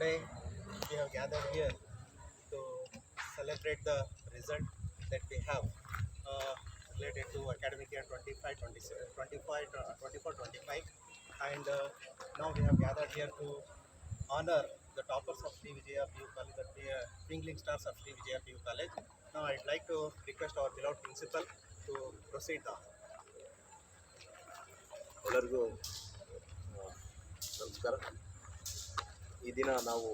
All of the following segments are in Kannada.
Today we have gathered here to celebrate the result that we have uh, related to academic year 25, 26, 25, uh, 24, 25. And uh, now we have gathered here to honor the toppers of Sri Vijaya PU College, the uh, Twinkling Stars of Sri Vijaya PU College. Now I'd like to request our beloved principal to proceed the ಎಲ್ಲರಿಗೂ ಆ, ನಮಸ್ಕಾರ ಈ ದಿನ ನಾವು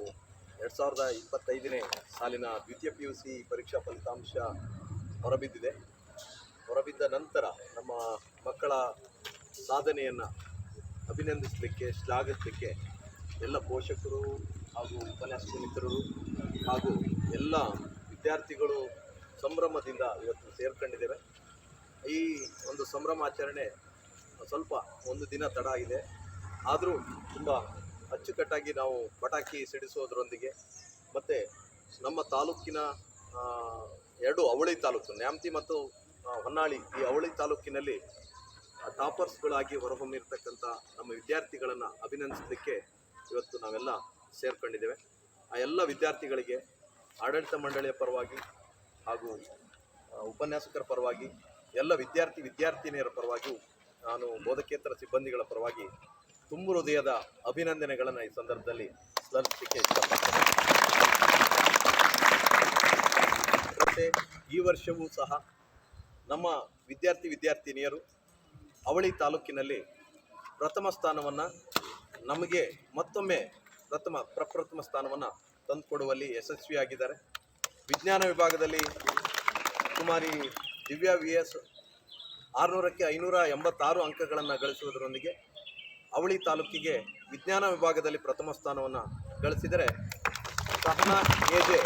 ಎರಡು ಸಾವಿರದ ಇಪ್ಪತ್ತೈದನೇ ಸಾಲಿನ ದ್ವಿತೀಯ ಪಿ ಯು ಸಿ ಪರೀಕ್ಷಾ ಫಲಿತಾಂಶ ಹೊರಬಿದ್ದಿದೆ. ಹೊರಬಿದ್ದ ನಂತರ ನಮ್ಮ ಮಕ್ಕಳ ಸಾಧನೆಯನ್ನು ಅಭಿನಂದಿಸಲಿಕ್ಕೆ, ಶ್ಲಾಘಿಸಲಿಕ್ಕೆ ಎಲ್ಲ ಪೋಷಕರು ಹಾಗೂ ಉಪನ್ಯಾಸಕ ಮಿತ್ರರು ಹಾಗೂ ಎಲ್ಲ ವಿದ್ಯಾರ್ಥಿಗಳು ಸಂಭ್ರಮದಿಂದ ಇವತ್ತು ಸೇರ್ಕೊಂಡಿದ್ದೇವೆ. ಈ ಒಂದು ಸಂಭ್ರಮಾಚರಣೆ ಸ್ವಲ್ಪ ಒಂದು ದಿನ ತಡ ಆಗಿದೆ. ಆದರೂ ತುಂಬ ಅಚ್ಚುಕಟ್ಟಾಗಿ ನಾವು ಪಟಾಕಿ ಸಿಡಿಸೋದ್ರೊಂದಿಗೆ ಮತ್ತು ನಮ್ಮ ತಾಲೂಕಿನ ಎರಡು ಅವಳಿ ತಾಲೂಕು, ನ್ಯಾಮತಿ ಮತ್ತು ಹೊನ್ನಾಳಿ, ಈ ಅವಳಿ ತಾಲೂಕಿನಲ್ಲಿ ಟಾಪರ್ಸ್ಗಳಾಗಿ ಹೊರಹೊಮ್ಮಿರ್ತಕ್ಕಂಥ ನಮ್ಮ ವಿದ್ಯಾರ್ಥಿಗಳನ್ನು ಅಭಿನಂದಿಸಲಿಕ್ಕೆ ಇವತ್ತು ನಾವೆಲ್ಲ ಸೇರ್ಕೊಂಡಿದ್ದೇವೆ. ಆ ಎಲ್ಲ ವಿದ್ಯಾರ್ಥಿಗಳಿಗೆ, ಆಡಳಿತ ಮಂಡಳಿಯ ಪರವಾಗಿ ಹಾಗೂ ಉಪನ್ಯಾಸಕರ ಪರವಾಗಿ, ಎಲ್ಲ ವಿದ್ಯಾರ್ಥಿ ವಿದ್ಯಾರ್ಥಿನಿಯರ ಪರವಾಗಿ ನಾನು ಬೋಧಕೇತರ ಸಿಬ್ಬಂದಿಗಳ ಪರವಾಗಿ ತುಂಬು ಹೃದಯದ ಅಭಿನಂದನೆಗಳನ್ನು ಈ ಸಂದರ್ಭದಲ್ಲಿ ಸಲ್ಲಿಸಲಿಕ್ಕೆ ಇಷ್ಟಪಡ್ತೇನೆ. ಈ ವರ್ಷವೂ ಸಹ ನಮ್ಮ ವಿದ್ಯಾರ್ಥಿ ವಿದ್ಯಾರ್ಥಿನಿಯರು ಅವಳಿ ತಾಲೂಕಿನಲ್ಲಿ ಪ್ರಥಮ ಸ್ಥಾನವನ್ನು ನಮಗೆ ಮತ್ತೊಮ್ಮೆ ಪ್ರಥಮ ಪ್ರಪ್ರಥಮ ಸ್ಥಾನವನ್ನು ತಂದುಕೊಡುವಲ್ಲಿ ಯಶಸ್ವಿಯಾಗಿದ್ದಾರೆ. ವಿಜ್ಞಾನ ವಿಭಾಗದಲ್ಲಿ ಕುಮಾರಿ ದಿವ್ಯಾ ವಿ ಎಸ್ ಆರುನೂರಕ್ಕೆ ಐನೂರ ಎಂಬತ್ತಾರು ಅಂಕಗಳನ್ನು ಗಳಿಸುವುದರೊಂದಿಗೆ ಅವಳಿ ತಾಲೂಕಿಗೆ ವಿಜ್ಞಾನ ವಿಭಾಗದಲ್ಲಿ ಪ್ರಥಮ ಸ್ಥಾನವನ್ನು ಗಳಿಸಿದರೆ ಸಹನಾ ಎಜೆ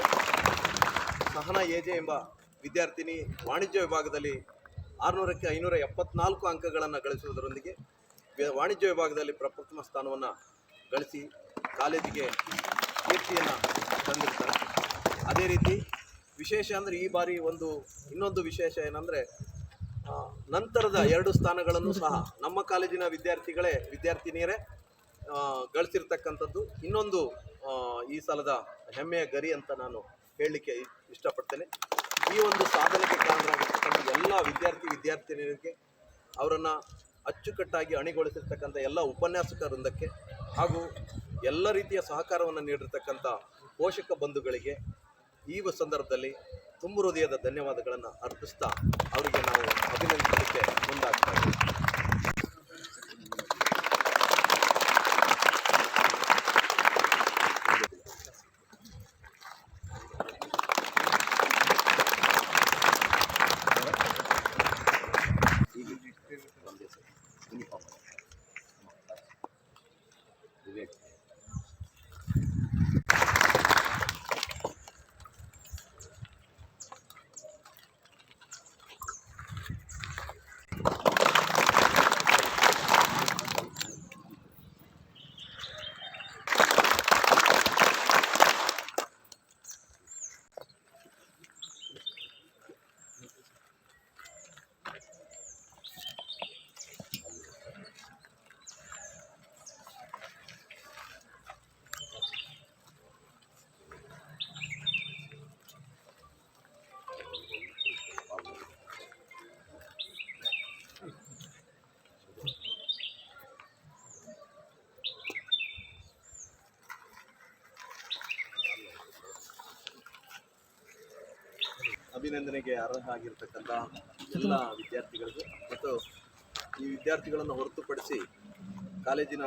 ಸಹನಾ ಎಜೆ ಎಂಬ ವಿದ್ಯಾರ್ಥಿನಿ ವಾಣಿಜ್ಯ ವಿಭಾಗದಲ್ಲಿ ಆರುನೂರಕ್ಕೆ ಐನೂರ ಎಪ್ಪತ್ನಾಲ್ಕು ಅಂಕಗಳನ್ನು ಗಳಿಸುವುದರೊಂದಿಗೆ ವಾಣಿಜ್ಯ ವಿಭಾಗದಲ್ಲಿ ಪ್ರಪ್ರಥಮ ಸ್ಥಾನವನ್ನು ಗಳಿಸಿ ಕಾಲೇಜಿಗೆ ಕೀರ್ತಿಯನ್ನು ತಂದಿರ್ತಾರೆ. ಅದೇ ರೀತಿ ವಿಶೇಷ ಅಂದರೆ ಈ ಬಾರಿ ಒಂದು ಇನ್ನೊಂದು ವಿಶೇಷ ಏನಂದರೆ ನಂತರದ ಎರಡು ಸ್ಥಾನಗಳನ್ನು ಸಹ ನಮ್ಮ ಕಾಲೇಜಿನ ವಿದ್ಯಾರ್ಥಿಗಳೇ ವಿದ್ಯಾರ್ಥಿನಿಯರೇ ಗಳಿಸಿರ್ತಕ್ಕಂಥದ್ದು. ಇನ್ನೊಂದು ಈ ಸಲದ ಹೆಮ್ಮೆಯ ಗರಿ ಅಂತ ನಾನು ಹೇಳಲಿಕ್ಕೆ ಇಷ್ಟಪಡ್ತೇನೆ. ಈ ಒಂದು ಸಾಧನೆಗೆ ಕಾರಣರಾಗಿರ್ತಕ್ಕಂಥ ಎಲ್ಲ ವಿದ್ಯಾರ್ಥಿ ವಿದ್ಯಾರ್ಥಿನಿಯರಿಗೆ ಅವರನ್ನು ಅಚ್ಚುಕಟ್ಟಾಗಿ ಅಣಿಗೊಳಿಸಿರ್ತಕ್ಕಂಥ ಎಲ್ಲ ಉಪನ್ಯಾಸಕ ವೃಂದಕ್ಕೆ ಹಾಗೂ ಎಲ್ಲ ರೀತಿಯ ಸಹಕಾರವನ್ನು ನೀಡಿರ್ತಕ್ಕಂಥ ಪೋಷಕ ಬಂಧುಗಳಿಗೆ ಈ ಸಂದರ್ಭದಲ್ಲಿ ತುಂಬು ಹೃದಯದ ಧನ್ಯವಾದಗಳನ್ನು ಅರ್ಪಿಸ್ತಾ ಅವರಿಗೆ ನಾವು ಅಭಿನಂದಿಸಲಿಕ್ಕೆ ಮುಂದಾಗ್ತಾ ಅಭಿನಂದನೆಗೆ ಅರ್ಹ ಆಗಿರ್ತಕ್ಕಂಥ ಎಲ್ಲ ವಿದ್ಯಾರ್ಥಿಗಳಿಗೂ ಮತ್ತು ಈ ವಿದ್ಯಾರ್ಥಿಗಳನ್ನು ಹೊರತುಪಡಿಸಿ ಕಾಲೇಜಿನ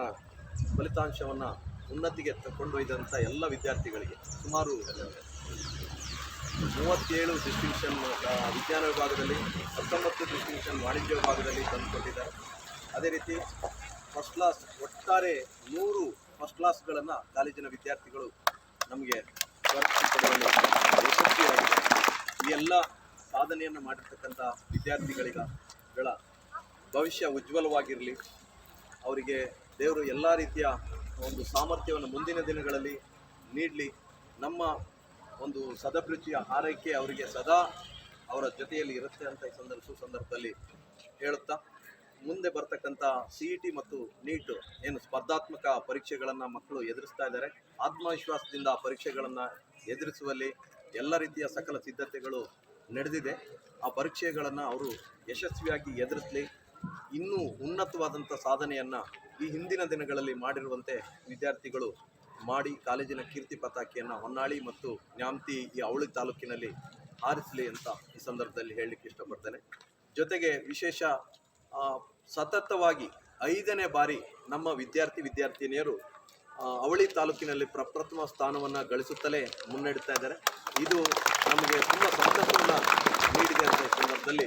ಫಲಿತಾಂಶವನ್ನು ಉನ್ನತಿಗೆ ಕೊಂಡೊಯ್ದಂಥ ಎಲ್ಲ ವಿದ್ಯಾರ್ಥಿಗಳಿಗೆ ಸುಮಾರು ಮೂವತ್ತೇಳು ಡಿಸ್ಟಿಂಕ್ಷನ್ ವಿಜ್ಞಾನ ವಿಭಾಗದಲ್ಲಿ, ಹತ್ತೊಂಬತ್ತು ಡಿಸ್ಟಿಂಕ್ಷನ್ ವಾಣಿಜ್ಯ ವಿಭಾಗದಲ್ಲಿ ತಂದುಕೊಂಡಿದ್ದಾರೆ ಅದೇ ರೀತಿ ಫಸ್ಟ್ ಕ್ಲಾಸ್ ಒಟ್ಟಾರೆ ನೂರು ಫಸ್ಟ್ ಕ್ಲಾಸ್ಗಳನ್ನು ಕಾಲೇಜಿನ ವಿದ್ಯಾರ್ಥಿಗಳು ನಮಗೆ ಯಶಸ್ವಿಯಾಗಿದೆ. ಈ ಎಲ್ಲ ಸಾಧನೆಯನ್ನು ಮಾಡಿರ್ತಕ್ಕಂಥ ವಿದ್ಯಾರ್ಥಿಗಳಿಗ ಗಳ ಭವಿಷ್ಯ ಉಜ್ವಲವಾಗಿರಲಿ. ಅವರಿಗೆ ದೇವರು ಎಲ್ಲ ರೀತಿಯ ಒಂದು ಸಾಮರ್ಥ್ಯವನ್ನು ಮುಂದಿನ ದಿನಗಳಲ್ಲಿ ನೀಡಲಿ. ನಮ್ಮ ಒಂದು ಸದಭಿರುಚಿಯ ಆರೈಕೆ ಅವರಿಗೆ ಸದಾ ಅವರ ಜೊತೆಯಲ್ಲಿ ಇರುತ್ತೆ ಅಂತ ಈ ಸಂದರ್ಭ ಸಂದರ್ಭದಲ್ಲಿ ಹೇಳುತ್ತಾ, ಮುಂದೆ ಬರ್ತಕ್ಕಂಥ ಸಿ ಇ ಟಿ ಮತ್ತು ನೀಟ್ ಏನು ಸ್ಪರ್ಧಾತ್ಮಕ ಪರೀಕ್ಷೆಗಳನ್ನು ಮಕ್ಕಳು ಎದುರಿಸ್ತಾ ಇದ್ದಾರೆ. ಆತ್ಮವಿಶ್ವಾಸದಿಂದ ಪರೀಕ್ಷೆಗಳನ್ನು ಎದುರಿಸುವಲ್ಲಿ ಎಲ್ಲ ರೀತಿಯ ಸಕಲ ಸಿದ್ಧತೆಗಳು ನಡೆದಿದೆ. ಆ ಪರೀಕ್ಷೆಗಳನ್ನು ಅವರು ಯಶಸ್ವಿಯಾಗಿ ಎದುರಿಸಲಿ. ಇನ್ನೂ ಉನ್ನತವಾದಂಥ ಸಾಧನೆಯನ್ನು ಈ ಹಿಂದಿನ ದಿನಗಳಲ್ಲಿ ಮಾಡಿರುವಂತೆ ವಿದ್ಯಾರ್ಥಿಗಳು ಮಾಡಿ ಕಾಲೇಜಿನ ಕೀರ್ತಿ ಪತಾಕಿಯನ್ನು ಹೊನ್ನಾಳಿ ಮತ್ತು ನ್ಯಾಮತಿ ಈ ಅವಳಿ ತಾಲೂಕಿನಲ್ಲಿ ಆರಿಸಲಿ ಅಂತ ಈ ಸಂದರ್ಭದಲ್ಲಿ ಹೇಳಲಿಕ್ಕೆ ಇಷ್ಟಪಡ್ತೇನೆ. ಜೊತೆಗೆ ವಿಶೇಷ ಸತತವಾಗಿ ಐದನೇ ಬಾರಿ ನಮ್ಮ ವಿದ್ಯಾರ್ಥಿ ವಿದ್ಯಾರ್ಥಿನಿಯರು ಅವಳಿ ತಾಲೂಕಿನಲ್ಲಿ ಪ್ರಪ್ರಥಮ ಸ್ಥಾನವನ್ನು ಗಳಿಸುತ್ತಲೇ ಮುನ್ನಡೆಯುತ್ತಾ ಇದ್ದಾರೆ. ಇದು ನಮಗೆ ತುಂಬ ಸಂತಸವನ್ನು ನೀಡಿದೆ ಅಂತ ಸಂದರ್ಭದಲ್ಲಿ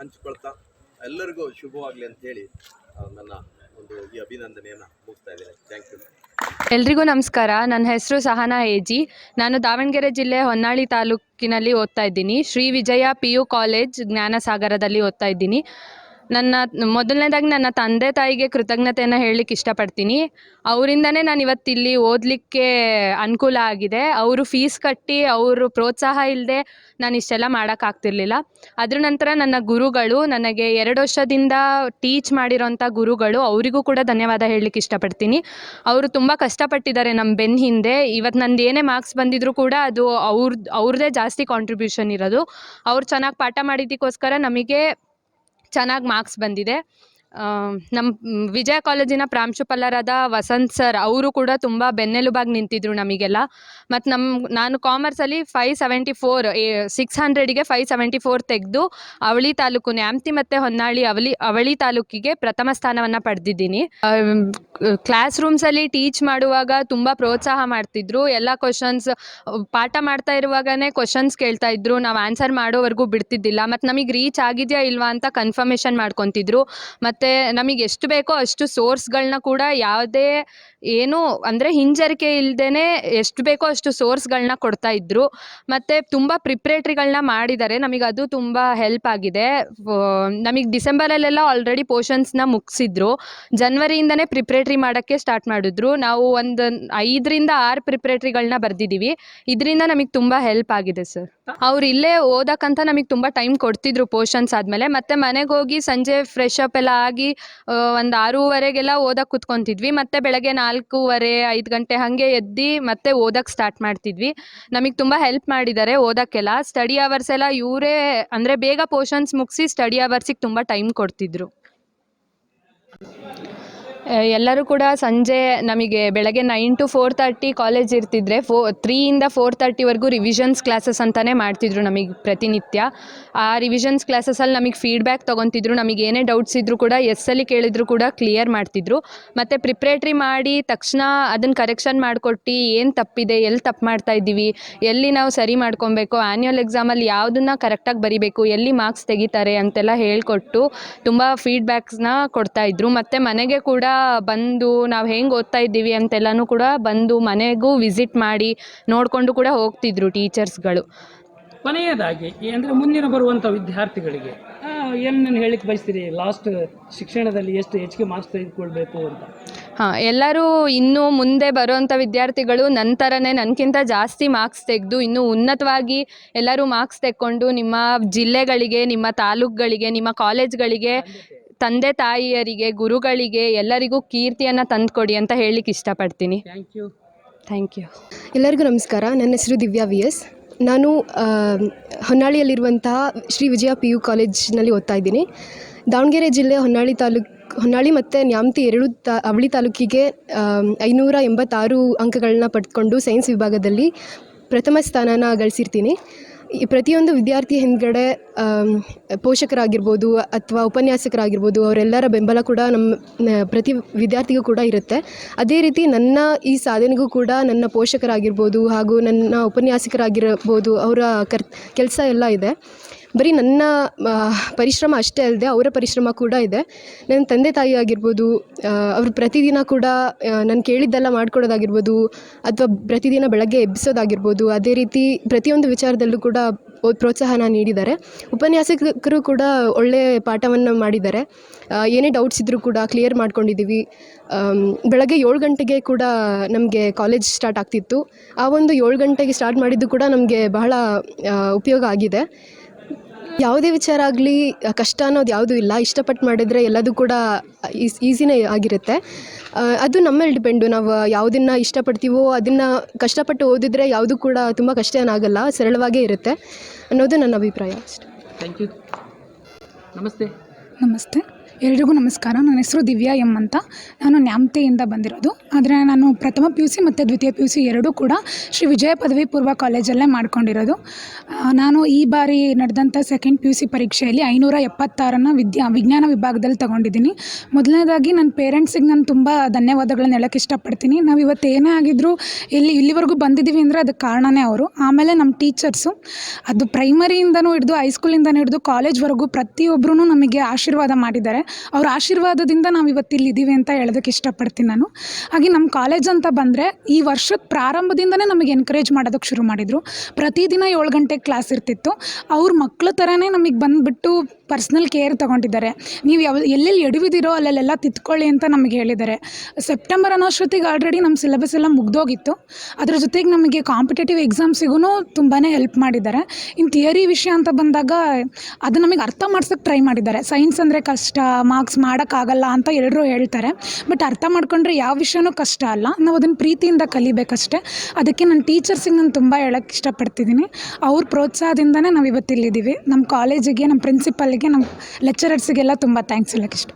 ಹಂಚಿಕೊಳ್ತಾ ಎಲ್ಲರಿಗೂ ಶುಭವಾಗಲಿ ಅಂತ ಹೇಳಿ ಆ, ನನ್ನ ಒಂದು ಈ ಅಭಿನಂದನೆಯನ್ನು ಮುಗಿಸ್ತಾ ಇದ್ದೇನೆ. ಥ್ಯಾಂಕ್ ಯು ಎಲ್ರಿಗೂ ನಮಸ್ಕಾರ. ನನ್ನ ಹೆಸರು ಸಹನಾ ಎಜಿ ನಾನು ದಾವಣಗೆರೆ ಜಿಲ್ಲೆ ಹೊನ್ನಾಳಿ ತಾಲೂಕಿನಲ್ಲಿ ಓದ್ತಾ ಇದ್ದೀನಿ. Shri Vijaya P U college ಜ್ಞಾನಸಾಗರದಲ್ಲಿ ಓದ್ತಾ ಇದ್ದೀನಿ. ನನ್ನ ಮೊದಲನೇದಾಗಿ ನನ್ನ ತಂದೆ ತಾಯಿಗೆ ಕೃತಜ್ಞತೆಯನ್ನು ಹೇಳಲಿಕ್ಕೆ ಇಷ್ಟಪಡ್ತೀನಿ. ಅವರಿಂದನೇ ನಾನು ಇವತ್ತು ಇಲ್ಲಿ ಓದಲಿಕ್ಕೆ ಅನುಕೂಲ ಆಗಿದೆ. ಅವರು ಫೀಸ್ ಕಟ್ಟಿ ಅವರು ಪ್ರೋತ್ಸಾಹ ಇಲ್ಲದೆ ನಾನು ಇಷ್ಟೆಲ್ಲ ಮಾಡೋಕ್ಕಾಗ್ತಿರ್ಲಿಲ್ಲ. ಅದ್ರ ನಂತರ ನನ್ನ ಗುರುಗಳು ನನಗೆ ಎರಡು ವರ್ಷದಿಂದ ಟೀಚ್ ಮಾಡಿರೋಂಥ ಗುರುಗಳು ಅವರಿಗೂ ಕೂಡ ಧನ್ಯವಾದ ಹೇಳಲಿಕ್ಕೆ ಇಷ್ಟಪಡ್ತೀನಿ. ಅವರು ತುಂಬ ಕಷ್ಟಪಟ್ಟಿದ್ದಾರೆ ನಮ್ಮ ಬೆನ್ನ ಹಿಂದೆ. ಇವತ್ತು ನಂದು ಏನೇ ಮಾರ್ಕ್ಸ್ ಬಂದಿದ್ರು ಕೂಡ ಅದು ಅವ್ರದ್ದು ಅವ್ರದ್ದೇ ಜಾಸ್ತಿ ಕಾಂಟ್ರಿಬ್ಯೂಷನ್ ಇರೋದು. ಅವ್ರು ಚೆನ್ನಾಗಿ ಪಾಠ ಮಾಡಿದ್ದಕ್ಕೋಸ್ಕರ ನಮಗೆ ಚೆನ್ನಾಗಿ ಮಾರ್ಕ್ಸ್ ಬಂದಿದೆ. ನಮ್ಮ ವಿಜಯ ಕಾಲೇಜಿನ ಪ್ರಾಂಶುಪಾಲರಾದ ವಸಂತ್ ಸರ್ ಅವರು ಕೂಡ ತುಂಬ ಬೆನ್ನೆಲುಬಾಗಿ ನಿಂತಿದ್ರು ನಮಗೆಲ್ಲ. ಮತ್ತು ನಮ್ಮ ನಾನು ಕಾಮರ್ಸಲ್ಲಿ ಫೈವ್ ಸೆವೆಂಟಿ ಫೋರ್ ಸಿಕ್ಸ್ ಹಂಡ್ರೆಡಿಗೆ ಫೈವ್ ಸೆವೆಂಟಿ ಫೋರ್ ತೆಗೆದು ಅವಳಿ ತಾಲೂಕು ನ್ಯಾಮತಿ ಮತ್ತು ಹೊನ್ನಾಳಿ ಅವಳಿ ಅವಳಿ ತಾಲೂಕಿಗೆ ಪ್ರಥಮ ಸ್ಥಾನವನ್ನು ಪಡೆದಿದ್ದೀನಿ. ಕ್ಲಾಸ್ ರೂಮ್ಸಲ್ಲಿ ಟೀಚ್ ಮಾಡುವಾಗ ತುಂಬ ಪ್ರೋತ್ಸಾಹ ಮಾಡ್ತಿದ್ರು. ಎಲ್ಲ ಕ್ವಶನ್ಸ್ ಪಾಠ ಮಾಡ್ತಾ ಇರುವಾಗನೇ ಕ್ವಶನ್ಸ್ ಕೇಳ್ತಾ ಇದ್ರು. ನಾವು ಆನ್ಸರ್ ಮಾಡೋವರೆಗೂ ಬಿಡ್ತಿದ್ದಿಲ್ಲ. ಮತ್ತು ನಮಗೆ ರೀಚ್ ಆಗಿದೆಯಾ ಇಲ್ವಾ ಅಂತ ಕನ್ಫರ್ಮೇಷನ್ ಮಾಡ್ಕೊತಿದ್ರು. ಮತ್ತು ನಮಗೆ ಎಷ್ಟು ಬೇಕೋ ಅಷ್ಟು ಸೋರ್ಸ್ಗಳನ್ನ ಕೂಡ ಯಾವುದೇ ಏನು ಅಂದರೆ ಹಿಂಜರಿಕೆ ಇಲ್ಲದೇ ಎಷ್ಟು ಬೇಕೋ ಅಷ್ಟು ಸೋರ್ಸ್ಗಳನ್ನ ಕೊಡ್ತಾ ಇದ್ರು. ಮತ್ತು ತುಂಬ ಪ್ರಿಪ್ರೇಟ್ರಿಗಳನ್ನ ಮಾಡಿದ್ದಾರೆ ನಮಗೆ ಅದು ತುಂಬ ಹೆಲ್ಪ್ ಆಗಿದೆ. ನಮಗೆ ಡಿಸೆಂಬರಲ್ಲೆಲ್ಲ ಆಲ್ರೆಡಿ ಪೋರ್ಷನ್ಸ್ನ ಮುಗಿಸಿದ್ರು. ಜನ್ವರಿಯಿಂದನೇ ಪ್ರಿಪ್ರೇಟ್ರಿ ಮಾಡೋಕ್ಕೆ ಸ್ಟಾರ್ಟ್ ಮಾಡಿದ್ರು. ನಾವು ಒಂದು ಐದರಿಂದ ಆರು ಪ್ರಿಪ್ರೇಟ್ರಿಗಳನ್ನ ಬರೆದಿದ್ದೀವಿ ಇದರಿಂದ ನಮಗೆ ತುಂಬ ಹೆಲ್ಪ್ ಆಗಿದೆ, ಸರ್. ಅವ್ರು ಇಲ್ಲೇ ಓದಕ್ಕಂತ ನಮಗೆ ತುಂಬ ಟೈಮ್ ಕೊಡ್ತಿದ್ರು ಪೋರ್ಷನ್ಸ್ ಆದಮೇಲೆ. ಮತ್ತೆ ಮನೆಗೆ ಹೋಗಿ ಸಂಜೆ ಫ್ರೆಶ್ ಅಪ್ ಎಲ್ಲ ಆಗಿ ಒಂದು ಆರೂವರೆಗೆಲ್ಲ ಓದಕ್ಕೆ ಕುತ್ಕೊತಿದ್ವಿ. ಮತ್ತೆ ಬೆಳಗ್ಗೆ ನಾಲ್ಕೂವರೆ, ಐದು ಗಂಟೆ ಹಾಗೆ ಎದ್ದು ಮತ್ತೆ ಓದಕ್ಕೆ ಸ್ಟಾರ್ಟ್ ಮಾಡ್ತಿದ್ವಿ. ನಮಗೆ ತುಂಬ ಹೆಲ್ಪ್ ಮಾಡಿದ್ದಾರೆ ಓದಕ್ಕೆಲ್ಲ. ಸ್ಟಡಿ ಅವರ್ಸ್ ಎಲ್ಲ ಇವರೇ, ಅಂದರೆ ಬೇಗ ಪೋರ್ಷನ್ಸ್ ಮುಗಿಸಿ ಸ್ಟಡಿ ಅವರ್ಸಿಗೆ ತುಂಬ ಟೈಮ್ ಕೊಡ್ತಿದ್ರು. ಎಲ್ಲರೂ ಕೂಡ ಸಂಜೆ ನಮಗೆ ಬೆಳಗ್ಗೆ nine to four thirty college ಇರ್ತಿದ್ರೆ ಫೋ ತ್ರೀಯಿಂದ ಫೋರ್ ತರ್ಟಿವರೆಗೂ ರಿವಿಷನ್ಸ್ ಕ್ಲಾಸಸ್ ಅಂತಲೇ ಮಾಡ್ತಿದ್ರು ನಮಗೆ ಪ್ರತಿನಿತ್ಯ. ಆ ರಿವಿಷನ್ಸ್ ಕ್ಲಾಸಸಲ್ಲಿ ನಮಗೆ ಫೀಡ್ಬ್ಯಾಕ್ ತೊಗೊತಿದ್ರು, ನಮಗೆ ಏನೇ ಡೌಟ್ಸ್ ಇದ್ದರೂ ಕೂಡ ಎಸ್ಸಲ್ಲಿ ಕೇಳಿದ್ರು ಕೂಡ ಕ್ಲಿಯರ್ ಮಾಡ್ತಿದ್ರು. ಮತ್ತು ಪ್ರಿಪ್ರೇಟ್ರಿ ಮಾಡಿ ತಕ್ಷಣ ಅದನ್ನು ಕರೆಕ್ಷನ್ ಮಾಡಿಕೊಟ್ಟು ಏನು ತಪ್ಪಿದೆ ಎಲ್ಲಿ ತಪ್ಪು ಮಾಡ್ತಾ ಇದ್ದೀವಿ, ಎಲ್ಲಿ ನಾವು ಸರಿ ಮಾಡ್ಕೊಬೇಕು ಆ್ಯನ್ಯುವಲ್ ಎಕ್ಸಾಮಲ್ಲಿ ಯಾವುದನ್ನ ಕರೆಕ್ಟಾಗಿ ಬರಿಬೇಕು, ಎಲ್ಲಿ ಮಾರ್ಕ್ಸ್ ತೆಗಿತಾರೆ ಅಂತೆಲ್ಲ ಹೇಳಿಕೊಟ್ಟು ತುಂಬ ಫೀಡ್ಬ್ಯಾಕ್ಸ್ನ ಕೊಡ್ತಾಯಿದ್ರು ಮತ್ತು ಮನೆಗೆ ಕೂಡ ಬಂದು ನಾವು ಹೆಂಗೆ ಓದ್ತಾ ಇದ್ದೀವಿ ಅಂತೆಲ್ಲನೂ ಕೂಡ ಬಂದು ಮನೆಗೂ ವಿಸಿಟ್ ಮಾಡಿ ನೋಡಿಕೊಂಡು ಕೂಡ ಹೋಗ್ತಿದ್ರು ಟೀಚರ್ಸ್ಗಳು. ಕೊನೆಯದಾಗಿ ಅಂದರೆ ಮುಂದಿನ ಬರುವಂಥ ವಿದ್ಯಾರ್ಥಿಗಳಿಗೆ ಏನು ಹೇಳಿಕ್ಕೆ ಬಯಸ್ತೀರಿ ಲಾಸ್ಟ್ ಶಿಕ್ಷಣದಲ್ಲಿ ಎಷ್ಟು ಹೆಚ್ಚಿಗೆ ಮಾರ್ಕ್ಸ್ ತೆಗೆದುಕೊಳ್ಬೇಕು ಅಂತ? ಹಾಂ ಎಲ್ಲರೂ ಇನ್ನೂ ಮುಂದೆ ಬರುವಂಥ ವಿದ್ಯಾರ್ಥಿಗಳು ನಂತರನೇ ನನಗಿಂತ ಜಾಸ್ತಿ ಮಾರ್ಕ್ಸ್ ತೆಗೆದು ಇನ್ನೂ ಉನ್ನತವಾಗಿ ಎಲ್ಲರೂ ಮಾರ್ಕ್ಸ್ ತೆಕ್ಕೊಂಡು ನಿಮ್ಮ ಜಿಲ್ಲೆಗಳಿಗೆ ನಿಮ್ಮ ತಾಲೂಕುಗಳಿಗೆ ನಿಮ್ಮ ಕಾಲೇಜ್ಗಳಿಗೆ ತಂದೆ ತಾಯಿಯರಿಗೆ ಗುರುಗಳಿಗೆ ಎಲ್ಲರಿಗೂ ಕೀರ್ತಿಯನ್ನು ತಂದುಕೊಡಿ ಅಂತ ಹೇಳಲಿಕ್ಕೆ ಇಷ್ಟಪಡ್ತೀನಿ. ಥ್ಯಾಂಕ್ ಯು ಥ್ಯಾಂಕ್ ಯು ಎಲ್ಲರಿಗೂ ನಮಸ್ಕಾರ. ನನ್ನ ಹೆಸರು ದಿವ್ಯಾ ವಿ ಎಸ್ ನಾನು ಹೊನ್ನಾಳಿಯಲ್ಲಿರುವಂತಹ ಶ್ರೀ ವಿಜಯ ಪಿ ಯು ಕಾಲೇಜ್ನಲ್ಲಿ ಓದ್ತಾ ಇದ್ದೀನಿ. ದಾವಣಗೆರೆ ಜಿಲ್ಲೆ ಹೊನ್ನಾಳಿ ತಾಲೂಕು ಹೊನ್ನಾಳಿ ಮತ್ತು ನ್ಯಾಮತಿ ಎರಡು ತಾ ಅವಳಿ ತಾಲೂಕಿಗೆ ಐನೂರ ಎಂಬತ್ತಾರು ಅಂಕಗಳನ್ನ ಪಡೆದುಕೊಂಡು ಸೈನ್ಸ್ ವಿಭಾಗದಲ್ಲಿ ಪ್ರಥಮ ಸ್ಥಾನನ ಗಳಿಸಿರ್ತೀನಿ. ಈ ಪ್ರತಿಯೊಂದು ವಿದ್ಯಾರ್ಥಿ ಹಿಂದ್ಗಡೆ ಪೋಷಕರಾಗಿರ್ಬೋದು ಅಥವಾ ಉಪನ್ಯಾಸಕರಾಗಿರ್ಬೋದು, ಅವರೆಲ್ಲರ ಬೆಂಬಲ ಕೂಡ ನಮ್ಮ ಪ್ರತಿ ವಿದ್ಯಾರ್ಥಿಗೂ ಕೂಡ ಇರುತ್ತೆ. ಅದೇ ರೀತಿ ನನ್ನ ಈ ಸಾಧನೆಗೂ ಕೂಡ ನನ್ನ ಪೋಷಕರಾಗಿರ್ಬೋದು ಹಾಗೂ ನನ್ನ ಉಪನ್ಯಾಸಕರಾಗಿರ್ಬೋದು ಅವರ ಕರ್, ಕೆಲಸ ಎಲ್ಲ ಇದೆ. ಬರೀ ನನ್ನ ಪರಿಶ್ರಮ ಅಷ್ಟೇ ಅಲ್ಲದೆ ಅವರ ಪರಿಶ್ರಮ ಕೂಡ ಇದೆ. ನನ್ನ ತಂದೆ ತಾಯಿ ಆಗಿರ್ಬೋದು ಅವರು ಪ್ರತಿದಿನ ಕೂಡ ನಾನು ಕೇಳಿದ್ದೆಲ್ಲ ಮಾಡ್ಕೊಡೋದಾಗಿರ್ಬೋದು, ಅಥವಾ ಪ್ರತಿದಿನ ಬೆಳಗ್ಗೆ ಎಬ್ಬಿಸೋದಾಗಿರ್ಬೋದು, ಅದೇ ರೀತಿ ಪ್ರತಿಯೊಂದು ವಿಚಾರದಲ್ಲೂ ಕೂಡ ಪ್ರೋತ್ಸಾಹನ ನೀಡಿದ್ದಾರೆ. ಉಪನ್ಯಾಸಕರು ಕೂಡ ಒಳ್ಳೆ ಪಾಠವನ್ನು ಮಾಡಿದ್ದಾರೆ. ಏನೇ ಡೌಟ್ಸ್ ಇದ್ದರೂ ಕೂಡ ಕ್ಲಿಯರ್ ಮಾಡ್ಕೊಂಡಿದ್ದೀವಿ. ಬೆಳಗ್ಗೆ ಏಳು ಗಂಟೆಗೆ ಕೂಡ ನಮಗೆ ಕಾಲೇಜ್ ಸ್ಟಾರ್ಟ್ ಆಗ್ತಿತ್ತು. ಆ ಒಂದು ಏಳು ಗಂಟೆಗೆ ಸ್ಟಾರ್ಟ್ ಮಾಡಿದ್ದು ಕೂಡ ನಮಗೆ ಬಹಳ ಉಪಯೋಗ ಆಗಿದೆ. ಯಾವುದೇ ವಿಚಾರ ಆಗಲಿ ಕಷ್ಟ ಅನ್ನೋದು ಯಾವುದೂ ಇಲ್ಲ. ಇಷ್ಟಪಟ್ಟು ಮಾಡಿದರೆ ಎಲ್ಲದೂ ಕೂಡ ಈಸ್ ಈಸಿನೇ ಆಗಿರುತ್ತೆ. ಅದು ನಮ್ಮ ಮೇಲೆ ಡಿಪೆಂಡು. ನಾವು ಯಾವುದನ್ನು ಇಷ್ಟಪಡ್ತೀವೋ ಅದನ್ನು ಕಷ್ಟಪಟ್ಟು ಓದಿದರೆ ಯಾವುದೂ ಕೂಡ ತುಂಬ ಕಷ್ಟ ಏನಾಗಲ್ಲ. ಸರಳವಾಗೇ ಇರುತ್ತೆ ಅನ್ನೋದು ನನ್ನ ಅಭಿಪ್ರಾಯ ಅಷ್ಟೆ. ಥ್ಯಾಂಕ್ ಯು ನಮಸ್ತೆ. ನಮಸ್ತೆ. ಎಲ್ರಿಗೂ ನಮಸ್ಕಾರ. ನನ್ನ ಹೆಸರು ದಿವ್ಯಾ ಎಂ ಅಂತ. ನಾನು ನ್ಯಾಮತಿಯಿಂದ ಬಂದಿರೋದು. ಆದರೆ ನಾನು ಪ್ರಥಮ ಪಿ ಯು ಸಿ ಮತ್ತು ದ್ವಿತೀಯ ಪಿ ಯು ಸಿ ಎರಡೂ ಕೂಡ ಶ್ರೀ ವಿಜಯ ಪದವಿ ಪೂರ್ವ ಕಾಲೇಜಲ್ಲೇ ಮಾಡ್ಕೊಂಡಿರೋದು. ನಾನು ಈ ಬಾರಿ ನಡೆದಂಥ ಸೆಕೆಂಡ್ ಪಿ ಯು ಸಿ ಪರೀಕ್ಷೆಯಲ್ಲಿ ಐನೂರ ಎಪ್ಪತ್ತಾರನ್ನು ವಿದ್ಯಾ, ವಿಜ್ಞಾನ ವಿಭಾಗದಲ್ಲಿ ತಗೊಂಡಿದ್ದೀನಿ. ಮೊದಲನೇದಾಗಿ ನನ್ನ ಪೇರೆಂಟ್ಸಿಗೆ ನಾನು ತುಂಬ ಧನ್ಯವಾದಗಳನ್ನ ಹೇಳೋಕ್ಕೆ ಇಷ್ಟಪಡ್ತೀನಿ. ನಾವು ಇವತ್ತು ಏನೇ ಆಗಿದ್ದರೂ ಇಲ್ಲಿ, ಇಲ್ಲಿವರೆಗೂ ಬಂದಿದ್ದೀವಿ ಅಂದರೆ ಅದಕ್ಕೆ ಕಾರಣನೇ ಅವರು. ಆಮೇಲೆ ನಮ್ಮ ಟೀಚರ್ಸು, ಅದು ಪ್ರೈಮರಿಯಿಂದನೂ ಹಿಡಿದು ಹೈಸ್ಕೂಲಿಂದನೂ ಹಿಡಿದು ಕಾಲೇಜ್ವರೆಗೂ ಪ್ರತಿಯೊಬ್ಬರೂ ನಮಗೆ ಆಶೀರ್ವಾದ ಮಾಡಿದ್ದಾರೆ. ಅವ್ರ ಆಶೀರ್ವಾದದಿಂದ ನಾವು ಇವತ್ತು ಇಲ್ಲಿದ್ದೀವಿ ಅಂತ ಹೇಳೋದಕ್ಕೆ ಇಷ್ಟಪಡ್ತೀನಿ ನಾನು. ಹಾಗೆ ನಮ್ಮ ಕಾಲೇಜ್ ಅಂತ ಬಂದರೆ ಈ ವರ್ಷದ ಪ್ರಾರಂಭದಿಂದನೇ ನಮಗೆ ಎನ್ಕರೇಜ್ ಮಾಡೋದಕ್ಕೆ ಶುರು ಮಾಡಿದರು. ಪ್ರತಿದಿನ ಏಳು ಗಂಟೆಗೆ ಕ್ಲಾಸ್ ಇರ್ತಿತ್ತು. ಅವ್ರ ಮಕ್ಕಳ ಥರನೇ ನಮಗೆ ಬಂದುಬಿಟ್ಟು ಪರ್ಸ್ನಲ್ ಕೇರ್ ತೊಗೊಂಡಿದ್ದಾರೆ. ನೀವು ಯಾವ, ಎಲ್ಲೆಲ್ಲಿ ಎಡವಿದಿರೋ ಅಲ್ಲೆಲ್ಲ ತಿತ್ಕೊಳ್ಳಿ ಅಂತ ನಮಗೆ ಹೇಳಿದ್ದಾರೆ. ಸೆಪ್ಟೆಂಬರ್ ಅನ್ನೋಷ್ಟೊತ್ತಿಗೆ ಆಲ್ರೆಡಿ ನಮ್ಮ ಸಿಲೆಬಸ್ ಎಲ್ಲ ಮುಗ್ದೋಗಿತ್ತು. ಅದ್ರ ಜೊತೆಗೆ ನಮಗೆ ಕಾಂಪಿಟೇಟಿವ್ ಎಕ್ಸಾಮ್ಸಿಗೂ ತುಂಬಾ ಹೆಲ್ಪ್ ಮಾಡಿದ್ದಾರೆ. ಇನ್ನು ಥಿಯರಿ ವಿಷಯ ಅಂತ ಬಂದಾಗ ಅದು ನಮಗೆ ಅರ್ಥ ಮಾಡ್ಸೋಕ್ಕೆ ಟ್ರೈ ಮಾಡಿದ್ದಾರೆ. ಸೈನ್ಸ್ ಅಂದರೆ ಕಷ್ಟ ಮಾರ್ಕ್ಸ್ ಮಾಡೋಕ್ಕಾಗಲ್ಲ ಅಂತ ಎಲ್ಲರೂ ಹೇಳ್ತಾರೆ. ಬಟ್ ಅರ್ಥ ಮಾಡ್ಕೊಂಡ್ರೆ ಯಾವ ವಿಷಯನೂ ಕಷ್ಟ ಅಲ್ಲ. ನಾವು ಅದನ್ನು ಪ್ರೀತಿಯಿಂದ ಕಲಿಬೇಕಷ್ಟೆ. ಅದಕ್ಕೆ ನನ್ನ ಟೀಚರ್ಸಿಗೆ ನಾನು ತುಂಬ ಹೇಳೋಕ್ಕೆ ಇಷ್ಟಪಡ್ತಿದ್ದೀನಿ ಅವ್ರ ಪ್ರೋತ್ಸಾಹದಿಂದನೇ ನಾವು ಇವತ್ತಿಲ್ಲಿದ್ದೀವಿ ನಮ್ಮ ಕಾಲೇಜಿಗೆ ನಮ್ಮ ಪ್ರಿನ್ಸಿಪಲ್ಗೆ ನಮ್ಮ ಲೆಕ್ಚರರ್ಸಿಗೆಲ್ಲ ತುಂಬ ಥ್ಯಾಂಕ್ಸ್ ಹೇಳೋಕ್ಕೆ ಇಷ್ಟ.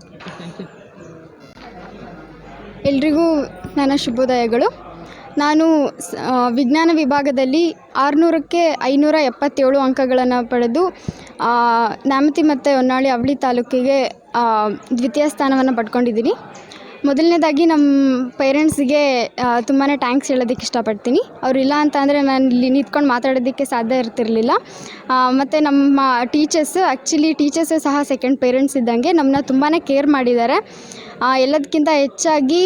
ಎಲ್ರಿಗೂ ನನ್ನ ಶುಭೋದಯಗಳು. ನಾನು ವಿಜ್ಞಾನ ವಿಭಾಗದಲ್ಲಿ ಆರುನೂರಕ್ಕೆ ಐನೂರ ಎಪ್ಪತ್ತೇಳು ಅಂಕಗಳನ್ನು ಪಡೆದು ನ್ಯಾಮತಿ ಮತ್ತು ಹೊನ್ನಾಳಿ ಅವಳಿ ತಾಲೂಕಿಗೆ ದ್ವಿತೀಯ ಸ್ಥಾನವನ್ನು ಪಡ್ಕೊಂಡಿದ್ದೀನಿ. ಮೊದಲನೇದಾಗಿ ನಮ್ಮ ಪೇರೆಂಟ್ಸಿಗೆ ತುಂಬಾ ಟ್ಯಾಂಕ್ಸ್ ಹೇಳೋದಕ್ಕೆ ಇಷ್ಟಪಡ್ತೀನಿ. ಅವರಿಲ್ಲ ಅಂತ ಅಂದರೆ ನಾನು ಇಲ್ಲಿ ನಿಂತ್ಕೊಂಡು ಮಾತಾಡೋದಕ್ಕೆ ಸಾಧ್ಯ ಇರ್ತಿರಲಿಲ್ಲ. ಮತ್ತು ನಮ್ಮ ಟೀಚರ್ಸ್ ಆ್ಯಕ್ಚುಲಿ ಟೀಚರ್ಸೇ ಸಹ ಸೆಕೆಂಡ್ ಪೇರೆಂಟ್ಸ್ ಇದ್ದಂಗೆ ನಮ್ಮನ್ನ ತುಂಬಾ ಕೇರ್ ಮಾಡಿದ್ದಾರೆ. ಎಲ್ಲದಕ್ಕಿಂತ ಹೆಚ್ಚಾಗಿ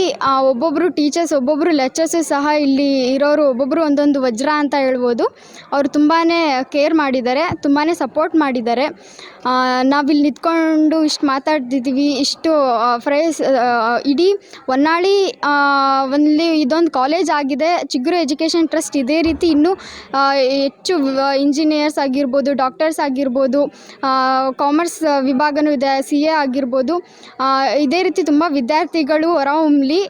ಒಬ್ಬೊಬ್ಬರು ಟೀಚರ್ಸ್ ಒಬ್ಬೊಬ್ಬರು ಲೆಕ್ಚರ್ಸು ಸಹ ಇಲ್ಲಿ ಇರೋರು ಒಬ್ಬೊಬ್ಬರು ಒಂದೊಂದು ವಜ್ರ ಅಂತ ಹೇಳ್ಬೋದು. ಅವರು ತುಂಬಾ ಕೇರ್ ಮಾಡಿದ್ದಾರೆ ತುಂಬಾ ಸಪೋರ್ಟ್ ಮಾಡಿದ್ದಾರೆ. ನಾವಿಲ್ಲಿ ನಿಂತ್ಕೊಂಡು ಇಷ್ಟು ಮಾತಾಡ್ತಿದ್ದೀವಿ ಇಷ್ಟು ಫ್ರೈಸ್ ಇಡೀ ಹೊನ್ನಾಳಿ ಒಂದು ಇದೊಂದು ಕಾಲೇಜ್ ಆಗಿದೆ. ಚಿಗುರು ಎಜುಕೇಷನ್ ಟ್ರಸ್ಟ್ ಇದೇ ರೀತಿ ಇನ್ನೂ ಹೆಚ್ಚು ಇಂಜಿನಿಯರ್ಸ್ ಆಗಿರ್ಬೋದು ಡಾಕ್ಟರ್ಸ್ ಆಗಿರ್ಬೋದು ಕಾಮರ್ಸ್ ವಿಭಾಗನೂ ಇದೆ ಸಿ ಎ ಆಗಿರ್ಬೋದು ಇದೇ ರೀತಿ ತುಂಬ ವಿದ್ಯಾರ್ಥಿಗಳು ಹೊರಹೊಮ್ಮಲಿ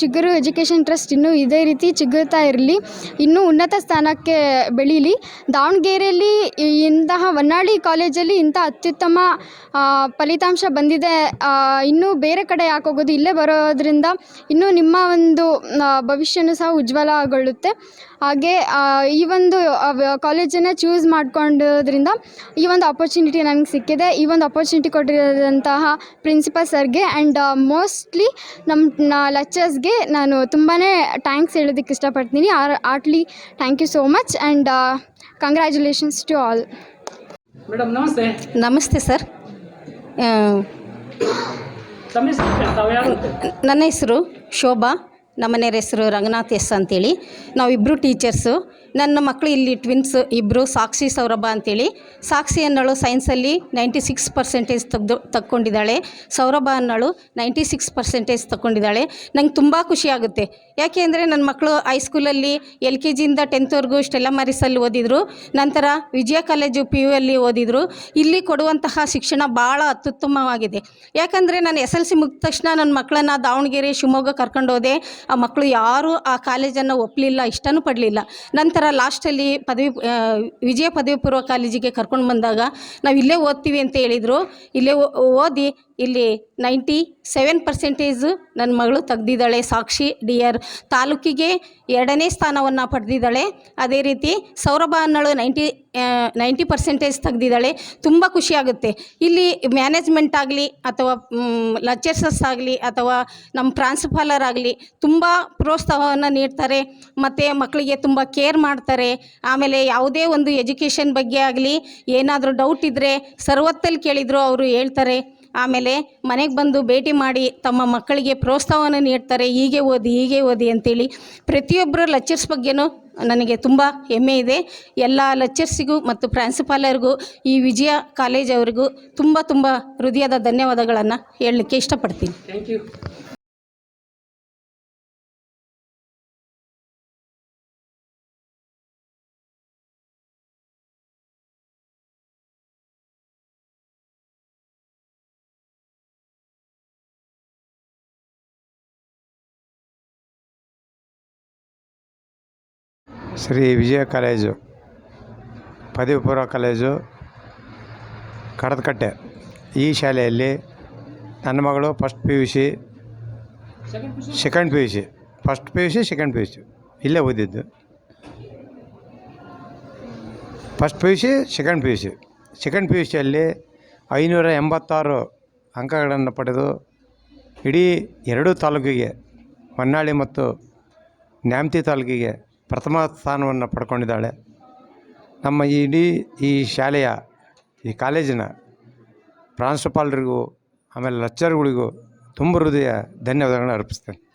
ಚಿಗುರು ಎಜುಕೇಷನ್ ಟ್ರಸ್ಟ್ ಇನ್ನೂ ಇದೇ ರೀತಿ ಚಿಗುರ್ತಾ ಇರಲಿ, ಇನ್ನೂ ಉನ್ನತ ಸ್ಥಾನಕ್ಕೆ ಬೆಳೀಲಿ. ದಾವಣಗೆರೆಯಲ್ಲಿ ಇಂತಹ ಹೊನ್ನಾಳಿ ಕಾಲೇಜಲ್ಲಿ ಇಂಥ ಅತ್ಯುತ್ತಮ ಫಲಿತಾಂಶ ಬಂದಿದೆ. ಇನ್ನೂ ಬೇರೆ ಕಡೆ ಯಾಕೆ ಹೋಗೋದು, ಇಲ್ಲೇ ಬರೋದ್ರಿಂದ ಇನ್ನೂ ನಿಮ್ಮ ಒಂದು ಭವಿಷ್ಯನೂ ಸಹ ಉಜ್ವಲಗೊಳ್ಳುತ್ತೆ. ಹಾಗೆ ಈ ಒಂದು ಕಾಲೇಜನ್ನು ಚೂಸ್ ಮಾಡ್ಕೊಂಡೋದ್ರಿಂದ ಈ ಒಂದು ಅಪರ್ಚುನಿಟಿ ನನಗೆ ಸಿಕ್ಕಿದೆ. ಈ ಒಂದು ಅಪರ್ಚುನಿಟಿ ಕೊಟ್ಟಿರೋದಂತಹ ಪ್ರಿನ್ಸಿಪಲ್ ಸರ್ಗೆ ಆ್ಯಂಡ್ ಮೋಸ್ಟ್ಲಿ ನಮ್ಮ ಲೆಕ್ಚರ್ಸ್ಗೆ ನಾನು ತುಂಬಾ ಟ್ಯಾಂಕ್ಸ್ ಹೇಳೋದಕ್ಕೆ ಇಷ್ಟಪಡ್ತೀನಿ. R heartly thank you so much and congratulations to all madam ನಮಸ್ತೆ. ನಮಸ್ತೆ ಸರ್? ನನ್ನ ಹೆಸರು ಶೋಭಾ. ನಮ್ಮನೆಯವ್ರ ಹೆಸರು ರಂಗನಾಥ್ ಎಸ್ ಅಂತೇಳಿ. ನಾವಿಬ್ಬರು ಟೀಚರ್ಸು ನನ್ನ ಮಕ್ಕಳು ಇಲ್ಲಿ ಟ್ವಿನ್ಸ್ ಇಬ್ಬರು ಸಾಕ್ಷಿ ಸೌರಭ ಅಂತೇಳಿ. ಸಾಕ್ಷಿ ಅನ್ನೋಳು ಸೈನ್ಸಲ್ಲಿ ನೈಂಟಿ ಸಿಕ್ಸ್ ಪರ್ಸೆಂಟೇಜ್ ತೆಗೆದು, ತಕ್ಕೊಂಡಿದ್ದಾಳೆ. ಸೌರಭ ಅನ್ನೋಳು ನೈಂಟಿ ಸಿಕ್ಸ್ ಪರ್ಸೆಂಟೇಜ್ ತಗೊಂಡಿದ್ದಾಳೆ ನಂಗೆ ತುಂಬ ಖುಷಿ ಆಗುತ್ತೆ. ಯಾಕೆ ಅಂದರೆ ನನ್ನ ಮಕ್ಕಳು ಹೈಸ್ಕೂಲಲ್ಲಿ ಎಲ್ ಕೆ ಜಿಯಿಂದ ಟೆಂತ್ವರೆಗೂ ಸ್ಟೆಲ್ಲ ಮರಿಸಲ್ಲಿ ಓದಿದರು. ನಂತರ ವಿಜಯ ಕಾಲೇಜು ಪಿ ಯು ಅಲ್ಲಿ ಓದಿದರು. ಇಲ್ಲಿ ಕೊಡುವಂತಹ ಶಿಕ್ಷಣ ಭಾಳ ಅತ್ಯುತ್ತಮವಾಗಿದೆ. ಯಾಕಂದರೆ ನಾನು ಎಸ್ ಎಲ್ ಸಿ ಮುಗಿದ ತಕ್ಷಣ ನನ್ನ ಮಕ್ಕಳನ್ನ ದಾವಣಗೆರೆ, ಶಿವಮೊಗ್ಗ ಕರ್ಕೊಂಡು ಹೋದೆ. ಆ ಮಕ್ಕಳು ಯಾರೂ ಆ ಕಾಲೇಜನ್ನು ಒಪ್ಪಲಿಲ್ಲ ಇಷ್ಟನೂ ಪಡಲಿಲ್ಲ. ನಂತರ ಲಾಸ್ಟಲ್ಲಿ ಪದವಿ ವಿಜಯ ಪದವಿ ಪೂರ್ವ ಕಾಲೇಜಿಗೆ ಕರ್ಕೊಂಡು ಬಂದಾಗ ನಾವು ಇಲ್ಲೇ ಓದ್ತೀವಿ ಅಂತ ಹೇಳಿದರು. ಇಲ್ಲೇ ಓದಿ ಇಲ್ಲಿ ನೈಂಟಿ ಸೆವೆನ್ ಪರ್ಸೆಂಟೇಜು ನನ್ನ ಮಗಳು ತೆಗ್ದಿದ್ದಾಳೆ ಸಾಕ್ಷಿ ಡಿ ಆರ್ ತಾಲೂಕಿಗೆ ಎರಡನೇ ಸ್ಥಾನವನ್ನು ಪಡೆದಿದ್ದಾಳೆ. ಅದೇ ರೀತಿ ಸೌರಭ ಅನ್ನೋಳು ನೈಂಟಿ ನೈಂಟಿ ಪರ್ಸೆಂಟೇಜ್ ತೆಗೆದಿದ್ದಾಳೆ. ತುಂಬ ಖುಷಿಯಾಗುತ್ತೆ ಇಲ್ಲಿ ಮ್ಯಾನೇಜ್ಮೆಂಟ್ ಆಗಲಿ ಅಥವಾ ಲೆಕ್ಚರ್ಸಸ್ ಆಗಲಿ ಅಥವಾ ನಮ್ಮ ಪ್ರಾನ್ಸುಪಾಲರ್ ಆಗಲಿ ತುಂಬ ಪ್ರೋತ್ಸಾಹವನ್ನು ನೀಡ್ತಾರೆ. ಮತ್ತು ಮಕ್ಕಳಿಗೆ ತುಂಬ ಕೇರ್ ಮಾಡ್ತಾರೆ. ಆಮೇಲೆ ಯಾವುದೇ ಒಂದು ಎಜುಕೇಷನ್ ಬಗ್ಗೆ ಆಗಲಿ ಏನಾದರೂ ಡೌಟ್ ಇದ್ದರೆ ಸರ್ವತ್ತಲ್ಲಿ ಕೇಳಿದರೂ ಅವರು ಹೇಳ್ತಾರೆ. ಆಮೇಲೆ ಮನೆಗೆ ಬಂದು ಭೇಟಿ ಮಾಡಿ ತಮ್ಮ ಮಕ್ಕಳಿಗೆ ಪ್ರೋತ್ಸಾಹವನ್ನು ನೀಡ್ತಾರೆ, ಹೀಗೆ ಓದಿ ಹೀಗೆ ಓದಿ ಅಂತೇಳಿ ಪ್ರತಿಯೊಬ್ಬರ ಲೆಕ್ಚರ್ಸ್ ಬಗ್ಗೆನೂ ನನಗೆ ತುಂಬ ಹೆಮ್ಮೆ ಇದೆ. ಎಲ್ಲ ಲೆಕ್ಚರ್ಸಿಗೂ ಮತ್ತು ಪ್ರಾಂಶುಪಾಲರಿಗೂ ಈ ವಿಜಯ ಕಾಲೇಜ್ ಅವರಿಗೂ ತುಂಬ ತುಂಬ ಹೃದಯದ ಧನ್ಯವಾದಗಳನ್ನು ಹೇಳಲಿಕ್ಕೆ ಇಷ್ಟಪಡ್ತೀನಿ. Thank you Shri Vijaya college ಪದವಿ ಪೂರ್ವ ಕಾಲೇಜು, ಕಡದಕಟ್ಟೆ. ಈ ಶಾಲೆಯಲ್ಲಿ ನನ್ನ ಮಗಳು first P U C second P U C first P U C second P U C ಇಲ್ಲೇ ಓದಿದ್ದು. First P U C second P U C second P U ಸಿಯಲ್ಲಿ ಐನೂರ ಎಂಬತ್ತಾರು ಅಂಕಗಳನ್ನು ಪಡೆದು ಇಡೀ ಎರಡೂ ತಾಲೂಕಿಗೆ, ಹೊನ್ನಾಳಿ ಮತ್ತು ನ್ಯಾಮತಿ ತಾಲೂಕಿಗೆ ಪ್ರಥಮ ಸ್ಥಾನವನ್ನು ಪಡ್ಕೊಂಡಿದ್ದಾಳೆ. ನಮ್ಮ ಈ ಇಡೀ ಈ ಶಾಲೆಯ, ಈ ಕಾಲೇಜಿನ ಪ್ರಾಂಶುಪಾಲರಿಗೂ, ಆಮೇಲೆ ಲೆಕ್ಚರ್ಗಳಿಗೂ ತುಂಬ ಹೃದಯ ಧನ್ಯವಾದಗಳನ್ನ ಅರ್ಪಿಸ್ತೇನೆ.